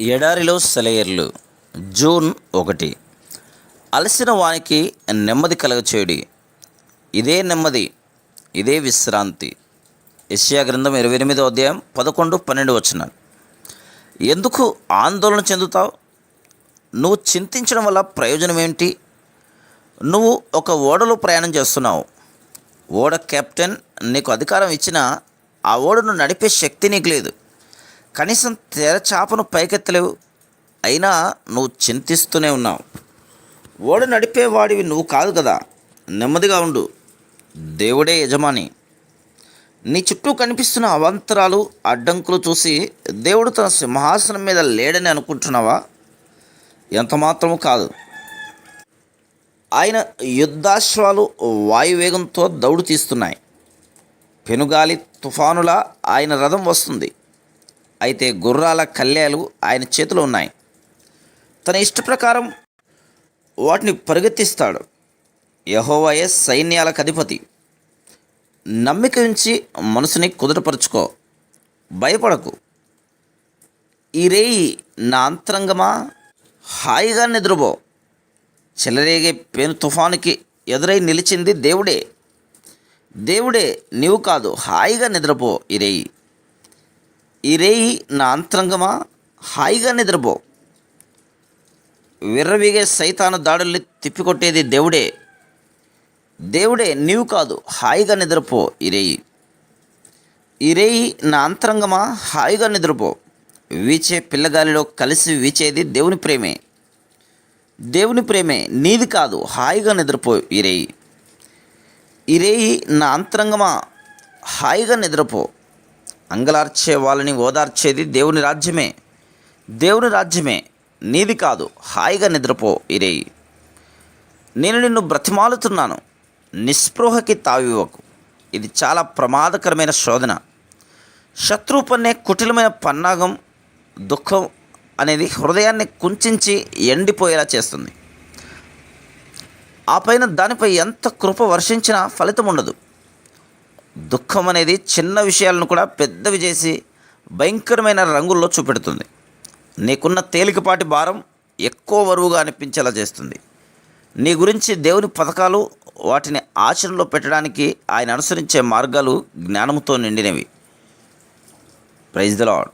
ఎడారిలో సెలయర్లు. జూన్ ఒకటి. అలసిన వానికి నెమ్మది కలగచేయుడి. ఇదే నెమ్మది ఇదే విశ్రాంతి. యెషయా గ్రంథం ఇరవై ఎనిమిదో అధ్యాయం పదకొండు పన్నెండు వచ్చిన ఎందుకు ఆందోళన చెందుతావు? నువ్వు చింతించడం వల్ల ప్రయోజనం ఏంటి నువ్వు ఒక ఓడలో ప్రయాణం చేస్తున్నావు. ఓడ కెప్టెన్ నీకు అధికారం ఇచ్చినా ఆ ఓడను నడిపే శక్తి నీకు లేదు. కనీసం తెరచాపను పైకెత్తలేవు. అయినా నువ్వు చింతిస్తూనే ఉన్నావు. ఓడ నడిపేవాడివి నువ్వు కాదు కదా. నెమ్మదిగా ఉండు. దేవుడే యజమాని. నీ చుట్టూ కనిపిస్తున్న అవాంతరాలు అడ్డంకులు చూసి దేవుడు తన సింహాసనం మీద లేడని అనుకుంటున్నావా? ఎంత మాత్రము కాదు. ఆయన యుద్ధాశ్వాలు వాయువేగంతో దౌడు తీస్తున్నాయి. పెనుగాలి తుఫానులా ఆయన రథం వస్తుంది. అయితే గుర్రాల కళ్యాలు ఆయన చేతిలో ఉన్నాయి. తన ఇష్ట ప్రకారం వాటిని పరిగెత్తిస్తాడు. యహోవయే సైన్యాలకు అధిపతి. నమ్మిక ఉంచి మనసుని కుదుటపరుచుకో. భయపడకు. ఈ రేయి నా అంతరంగమా? హాయిగా నిద్రపో. చెలరేగే పేను తుఫానుకి ఎదురై నిలిచింది దేవుడే. దేవుడే నీవు కాదు హాయిగా నిద్రపో ఈ రేయి. ఇరేయి నా అంతరంగమా? హాయిగా నిద్రపో. విర్రవీగే సైతాను దాడుల్ని తిప్పికొట్టేది దేవుడే. దేవుడే నీవు కాదు. హాయిగా నిద్రపో ఇరేయి. ఇరేయి నా అంతరంగమా? హాయిగా నిద్రపో. వీచే పిల్లగాలిలో కలిసి వీచేది దేవుని ప్రేమే. దేవుని ప్రేమే నీది కాదు. హాయిగా నిద్రపో ఇరేయి. ఇరేయి నా అంతరంగమా? హాయిగా నిద్రపో. అంగలార్చే వాళ్ళని ఓదార్చేది దేవుని రాజ్యమే. దేవుని రాజ్యమే. నీది కాదు. హాయిగా నిద్రపో ఇరేయి. నేను నిన్ను బ్రతిమాలుతున్నాను. నిస్పృహకి తావివ్వకు. ఇది చాలా ప్రమాదకరమైన శోధన. శత్రువు పన్నే కుటిలమైన పన్నాగం దుఃఖం అనేది హృదయాన్ని కుంచించి ఎండిపోయేలా చేస్తుంది. ఆ పైన దానిపై ఎంత కృప వర్షించినా ఫలితం ఉండదు దుఃఖం అనేది చిన్న విషయాలను కూడా పెద్దవి చేసి భయంకరమైన రంగుల్లో చూపెడుతుంది. నీకున్న తేలికపాటి భారం ఎక్కువ బరువుగా అనిపించేలా చేస్తుంది. నీ గురించి దేవుని పథకాలు వాటిని ఆచరణలో పెట్టడానికి ఆయన అనుసరించే మార్గాలు జ్ఞానంతో నిండినవి. Praise the lord